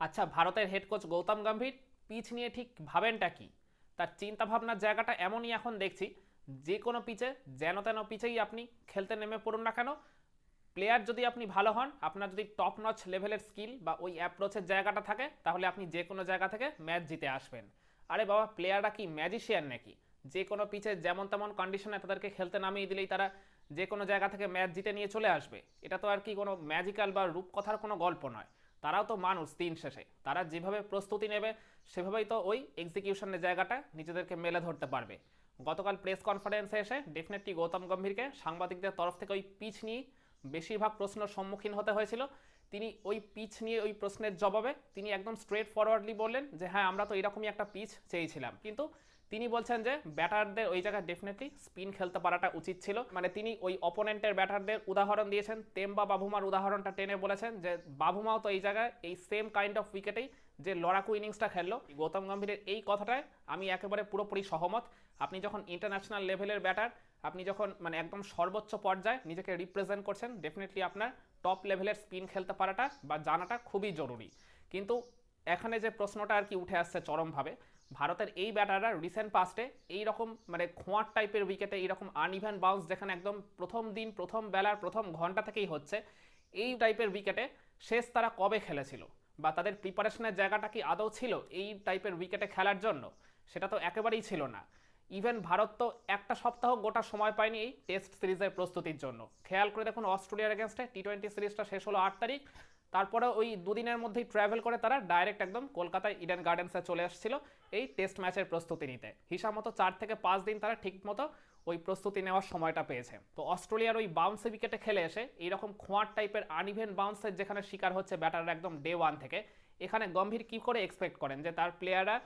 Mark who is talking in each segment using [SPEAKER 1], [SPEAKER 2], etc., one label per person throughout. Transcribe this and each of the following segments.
[SPEAKER 1] আচ্ছা ভারতের head coach Gautam Gambhir pitch নিয়ে ঠিক ভাবেনটা কি? তার চিন্তা ভাবনার জায়গাটা এমনই এখন দেখছি, যে কোনো পিচে যেন তেন পিচেই আপনি খেলতে নেমে পড়ুন না কেন। প্লেয়ার যদি আপনি ভালো হন, আপনার যদি টপ নচ লেভেলের স্কিল বা ওই অ্যাপ্রোচের জায়গাটা থাকে, তাহলে আপনি যে কোনো জায়গা থেকে ম্যাচ জিতে আসবেন। আরে বাবা প্লেয়াররা কি ম্যাজিশিয়ান নাকি? যে কোনো পিচে যেমন তেমন কন্ডিশনে তাদেরকে খেলতে নামিয়ে দিলেই তারা যে কোনো জায়গা থেকে ম্যাচ জিতে নিয়ে চলে আসবে। এটা তো আর কি কোনো ম্যাজিক্যাল বা রূপকথার কোনো গল্প নয়। তারাও তো মানুষ দিন শেষে। তারা যেভাবে প্রস্তুতি নেবে, সেভাবেই তো ওই এক্সিকিউশনের জায়গাটা নিজেদেরকে মেলে ধরতে পারবে। গতকাল প্রেস কনফারেন্সে এসে ডেফিনেটলি গৌতম গম্ভীরকে সাংবাদিকদের তরফ থেকে ওই পিচ নিয়ে বেশিরভাগ প্রশ্নের সম্মুখীন হতে হয়েছিল। তিনি ওই পিচ নিয়ে ওই প্রশ্নের জবাবে তিনি একদম স্ট্রেট ফরওয়ার্ডলি বললেন যে হ্যাঁ আমরা তো এরকমই একটা পিচ চেয়েছিলাম। কিন্তু তিনি বলছেন যে ব্যাটারদের ওই জায়গায় ডেফিনেটলি স্পিন খেলতে পারাটা উচিত ছিল। মানে তিনি ওই অপোনেন্টের ব্যাটারদের উদাহরণ দিয়েছেন। তেম্বা বাবুমার উদাহরণটা টেনে বলেছেন যে বাবুমাও তো এই জায়গায় এই সেম কাইন্ড অফ উইকেটেই যে লড়াকু ইনিংসটা খেললো। গৌতম গম্ভীরের এই কথাটায় আমি একেবারে পুরোপুরি সহমত। আপনি যখন ইন্টারন্যাশনাল লেভেলের ব্যাটার আপনি যখন মানে একদম সর্বোচ্চ পর্যায়ে নিজেকে রিপ্রেজেন্ট করছেন ডেফিনেটলি আপনার টপ লেভেলের স্পিন খেলতে পারাটা বা জানাটা খুবই জরুরি। কিন্তু এখানে যে প্রশ্নটা আর কি উঠে আসছে চরমভাবে, ভারতের এই ব্যাটাররা রিসেন্ট পাস্টে এইরকম মানে খোঁয়ার টাইপের উইকেটে এইরকম আনইভেন বাউন্স যেখানে একদম প্রথম দিন, প্রথম বেলার, প্রথম ঘণ্টা থেকেই হচ্ছে, এই টাইপের উইকেটে শেষ তারা কবে খেলেছিল? বা তাদের প্রিপারেশনের জায়গাটা কি আদৌ ছিল এই টাইপের উইকেটে খেলার জন্য? সেটা তো একেবারেই ছিল না। ইভেন ভারত তো একটা সপ্তাহ গোটা সময় পায়নি এই টেস্ট সিরিজের প্রস্তুতির জন্য। খেয়াল করে দেখুন অস্ট্রেলিয়ার এগেনস্টে টি টোয়েন্টি সিরিজটা শেষ হলো আট তারিখ। তারপরে ওই দুদিনের মধ্যেই ট্রাভেল করে তারা ডাইরেক্ট একদম কলকাতায় ইডেন গার্ডেন্সে চলে এসেছিল এই টেস্ট ম্যাচের প্রস্তুতি নিতে। হিসাব মতো চার থেকে পাঁচ দিন তারা ঠিক মতো ওই প্রস্তুতি নেওয়ার সময়টা পেয়েছে। তো অস্ট্রেলিয়ার ওই বাউন্স উইকেটে খেলে এসে এইরকম খোঁয়ার টাইপের আনইভেন বাউন্সের যেখানে শিকার হচ্ছে ব্যাটাররা একদম ডে ওয়ান থেকে, এখানে গম্ভীর কী করে এক্সপেক্ট করেন যে তার প্লেয়াররা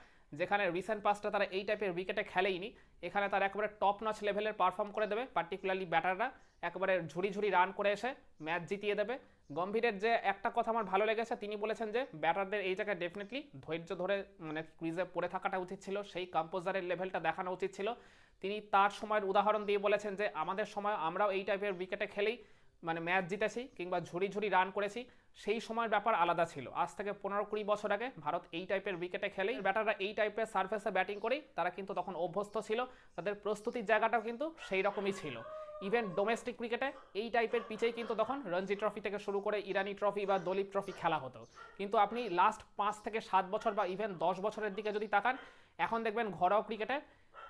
[SPEAKER 1] যেখানে রিসেন্ট পাস্টে তারা এই টাইপের উইকেটে খেলেইনি, এখানে তারা একেবারে টপ নচ লেভেলের পারফর্ম করে দেবে। পার্টিকুলারলি ব্যাটাররা একেবারে ঝুড়ি ঝুড়ি রান করে এসে ম্যাচ জিতিয়ে দেবে। গম্ভীরের যে একটা কথা আমার ভালো লেগেছে, তিনি বলেছেন যে ব্যাটারদের এই জায়গায় ডেফিনেটলি ধৈর্য ধরে মানে ক্রিজে পড়ে থাকাটা উচিত ছিল, সেই কম্পোজারের লেভেলটা দেখানো উচিত ছিল। তিনি তার সময়ের উদাহরণ দিয়ে বলেছেন যে, আমাদের সময় আমরাও এই টাইপের উইকেটে খেলেই মানে ম্যাচ জিতেছি কিংবা ঝুড়ি ঝুড়ি রান করেছি। সেই সময়ের ব্যাপার আলাদা ছিল। আজ থেকে পনেরো কুড়ি বছর আগে ভারত এই টাইপের উইকেটে খেলেই ব্যাটাররা এই টাইপের সার্ফেসে ব্যাটিং করেই তারা কিন্তু তখন অভ্যস্ত ছিল। তাদের প্রস্তুতির জায়গাটাও কিন্তু সেই রকমই ছিল। ইভেন ডোমেস্টিক ক্রিকেটে এই টাইপের পিচেই কিন্তু তখন রঞ্জি ট্রফি থেকে শুরু করে ইরানি ট্রফি বা দলীপ ট্রফি খেলা হতো। কিন্তু আপনি লাস্ট পাঁচ থেকে সাত বছর বা ইভেন দশ বছরের দিকে যদি তাকান এখন দেখবেন ঘরোয়া ক্রিকেটে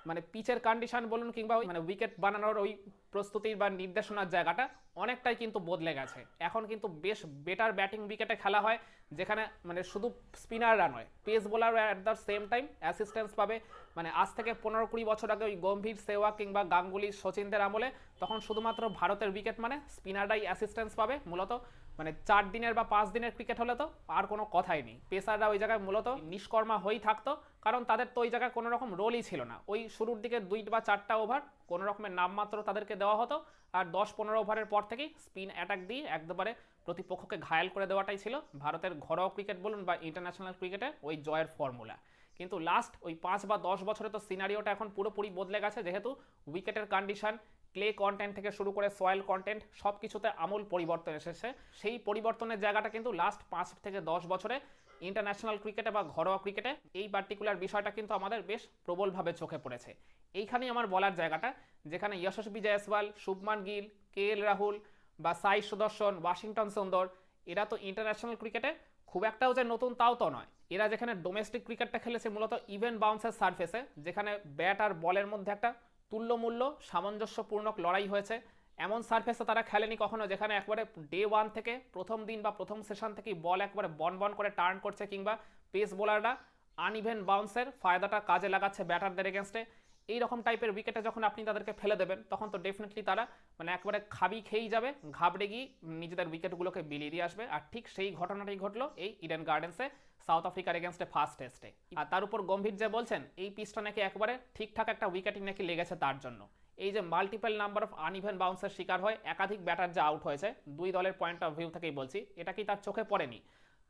[SPEAKER 1] মানে পিচের কন্ডিশন বলুন কিংবা ওই মানে উইকেট বানানোর ওই প্রস্তুতির বা নির্দেশনার জায়গাটা অনেকটাই কিন্তু বদলে গেছে। এখন কিন্তু বেশ বেটার ব্যাটিং উইকেটে খেলা হয়, যেখানে মানে শুধু স্পিনাররা নয় pace bowler at the same time assistance পাবে। মানে আজ থেকে পনেরো কুড়ি বছর আগে ওই গম্ভীর সেওয়াগ কিংবা গাঙ্গুলি সচিনদের আমলে তখন শুধুমাত্র ভারতের উইকেট মানে স্পিনাররাই অ্যাসিস্ট্যান্স পাবে মূলত। মানে চার দিনের বা পাঁচ দিনের ক্রিকেট হলে তো আর কোনো কথাই নেই। পেসাররা ওই জায়গায় মূলত নিষ্কর্মা হয়েই থাকতো, কারণ তাদের তো ওই জায়গায় কোনো রকম রোলই ছিল না। ওই শুরুর দিকে দুই বা চারটা ওভার কোনো রকমের নামমাত্র তাদেরকে দেওয়া হতো আর দশ পনেরো ওভারের পর থেকেই স্পিন অ্যাটাক দিয়ে একবারে প্রতিপক্ষকে ঘায়াল করে দেওয়াটাই ছিল ভারতের ঘরোয়া ক্রিকেট বলুন বা ইন্টারন্যাশনাল ক্রিকেটে ওই জয়ের ফর্মুলা। কিন্তু লাস্ট ওই পাঁচ বা দশ বছরে তো সিনারিওটা এখন পুরোপুরি বদলে গেছে, যেহেতু উইকেটের কন্ডিশন ক্লে কন্টেন্ট থেকে শুরু করে সয়েল কন্টেন্ট সব কিছুতে আমূল পরিবর্তন এসেছে। সেই পরিবর্তনের জায়গাটা কিন্তু লাস্ট পাঁচ থেকে দশ বছরে ইন্টারন্যাশনাল ক্রিকেটে বা ঘরোয়া ক্রিকেটে এই পার্টিকুলার বিষয়টা কিন্তু আমাদের বেশ প্রবলভাবে চোখে পড়েছে। এইখানেই আমার বলার জায়গাটা, যেখানে যশস্বী জয়সওয়াল শুভমান গিল, কে এল রাহুল বা সাই সুদর্শন, ওয়াশিংটন সুন্দর, এরা তো ইন্টারন্যাশনাল ক্রিকেটে খুব একটাও যে নতুন তাও তো নয়। এরা যেখানে ডোমেস্টিক ক্রিকেটটা খেলেছে মূলত ইভেন বাউন্সের সার্ফেসে যেখানে ব্যাট আর বলের মধ্যে একটা তুল্যমূল্য সামঞ্জস্যপূর্ণক লড়াই হয়েছে। এমন সার্ফেসে তারা খেলেনি কখনো, যেখানে একবারে ডে ওয়ান থেকে প্রথম দিন বা প্রথম সেশন থেকেই বল একবারে বন বন করে টার্ন করছে কিংবা পেস বোলাররা আনইভেন বাউন্সের ফায়দাটা কাজে লাগাচ্ছে ব্যাটারদের এগেনস্টে এই রকম টাইপের উইকেটে যখন আপনি তাদেরকে ফেলে দেবেন, তখন তো ডেফিনেটলি তারা মানে একবারে খাবি খেয়েই যাবে, ঘাবড়ে গিয়ে নিজেদের উইকেটগুলোকে বিলিয়ে দিয়ে আসবে। আর ঠিক সেই ঘটনাটাই ঘটলো এই ইডেন গার্ডেন্সে সাউথ আফ্রিকার এগেনস্টে ফার্স্ট টেস্টে আর তার উপর গম্ভীর যে বলছেন, এই পিচটা নাকি একবারে ঠিকঠাক একটা উইকেটিং নাকি লেগেছে তার জন্য। এই যে মাল্টিপল নাম্বার অফ আনইভেন বাউন্সের শিকার হয়, একাধিক ব্যাটার যে আউট হয়েছে, দুই দলের পয়েন্ট অফ ভিউ থেকেই বলছি, এটা কি তার চোখে পড়েনি?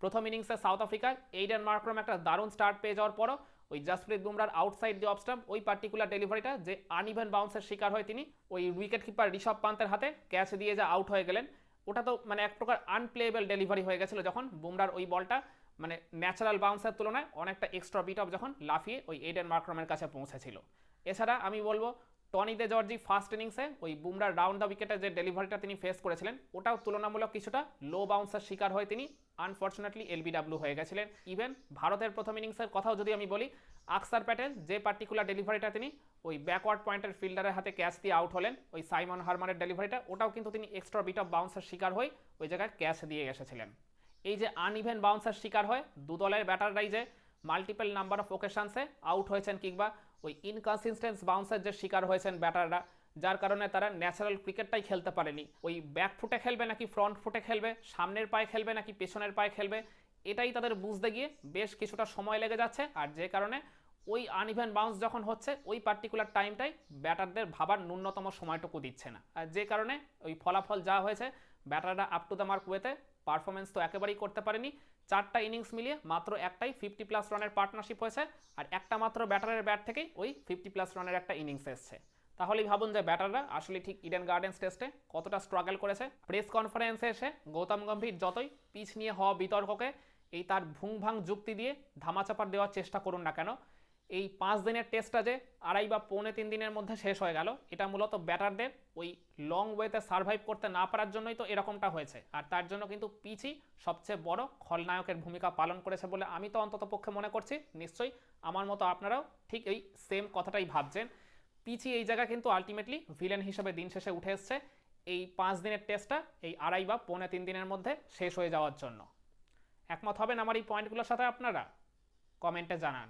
[SPEAKER 1] প্রথম ইনিংসে সাউথ আফ্রিকার এইডেন মার্ক্রম একটা দারুণ স্টার্ট পেয়ে যাওয়ার পরও ওই জাসপ্রীত বুমরার আউটসাইড দি অফস্টাম্প ওই পার্টিকুলার ডেলিভারিটা যে আনইভেন বাউন্সের শিকার হয় তিনি, ওই উইকেট কিপার ঋষভ পান্তের হাতে ক্যাচ দিয়ে যে আউট হয়ে গেলেন, ওটা তো মানে এক প্রকার আনপ্লেয়েবল ডেলিভারি হয়ে গেছিল যখন বুমরার ওই বলটা মানে ন্যাচারাল বাউন্সের তুলনায় অনেকটা এক্সট্রা বিট অফ যখন লাফিয়ে ওই এডেন মার্ক্রমের কাছে পৌঁছেছিল। এছাড়া আমি বলব টনি দে জর্জি ফার্স্ট ইনিংসে ওই বুমরার রাউন্ড দ্য উইকেটে যে ডেলিভারিটা তিনি ফেস করেছিলেন, ওটাও তুলনামূলক কিছুটা লো বাউন্সার শিকার হয়ে তিনি আনফর্চুনেটলি এলবিডাব্লিউ হয়ে গেছিলেন। ইভেন ভারতের প্রথম ইনিংসের কথাও যদি আমি বলি, আকসার প্যাটেল যে পার্টিকুলার ডেলিভারিটা তিনি ওই ব্যাকওয়ার্ড পয়েন্টের ফিল্ডারের হাতে ক্যাচ দিয়ে আউট হলেন, ওই সাইমন হারমানের ডেলিভারিটা ওটাও কিন্তু তিনি এক্সট্রা বিট অফ বাউন্সার শিকার হয়ে ওই জায়গায় ক্যাচ দিয়ে এসেছিলেন। এই যে আনইভেন বাউন্সার শিকার হয় দু দলের ব্যাটাররাই যে মাল্টিপল নাম্বার অফ ওকেশনসে আউট হয়েছেন কিংবা ওই ইনকনসিস্টেন্স বাউন্সের যে শিকার হয়েছেন ব্যাটাররা, যার কারণে তারা ন্যাচারাল ক্রিকেটটাই খেলতে পারেনি। ওই ব্যাক ফুটে খেলবে নাকি ফ্রন্ট ফুটে খেলবে, সামনের পায়ে খেলবে নাকি পেছনের পায়ে খেলবে, এটাই তাদের বুঝতে গিয়ে বেশ কিছুটা সময় লেগে যাচ্ছে। আর যে কারণে ওই আনইভেন বাউন্স যখন হচ্ছে, ওই পার্টিকুলার টাইমটাই ব্যাটারদের ভাবার ন্যূনতম সময়টুকু দিচ্ছে না। আর যে কারণে ওই ফলাফল যা হয়েছে ব্যাটাররা আপ টু দ্য মার্ক ওয়েতে পারফরমেন্স তো একেবারেই করতে পারেনি। চারটা ইনিংস মিলিয়ে মাত্র একটাই ফিফটি প্লাস রানের পার্টনারশিপ হয়েছে আর একটা মাত্র ব্যাটারের ব্যাট থেকেই ওই ফিফটি প্লাস রানের একটা ইনিংস এসছে। তাহলেই ভাবুন যে ব্যাটাররা আসলে ঠিক ইডেন গার্ডেন্স টেস্টে কতটা স্ট্রাগল করেছে। প্রেস কনফারেন্সে এসে গৌতম গম্ভীর যতই পিচ নিয়ে হওয়া বিতর্ককে এই তার ভুং ভাং যুক্তি দিয়ে ধামাচাপা দেওয়ার চেষ্টা করুন না কেন। এই পাঁচ দিনের টেস্টটা যে আড়াই বা পৌনে তিন দিনের মধ্যে শেষ হয়ে গেল, এটা মূলত ব্যাটারদের ওই লং ওয়েতে সার্ভাইভ করতে না পারার জন্যই তো এরকমটা হয়েছে। আর তার জন্য কিন্তু পিচই সবচেয়ে বড় খলনায়কের ভূমিকা পালন করেছে বলে আমি তো অন্তত পক্ষে মনে করছি। নিশ্চয়ই আমার মতো আপনারাও ঠিক এই সেম কথাটাই ভাবছেন। পিচি এই জায়গা কিন্তু আলটিমেটলি ভিলেন হিসেবে দিন শেষে উঠে এসছে এই পাঁচ দিনের টেস্টটা এই আড়াই বা পৌনে তিন দিনের মধ্যে শেষ হয়ে যাওয়ার জন্য। একমত হবেন আমার এই পয়েন্টগুলোর সাথে আপনারা? কমেন্টে জানান।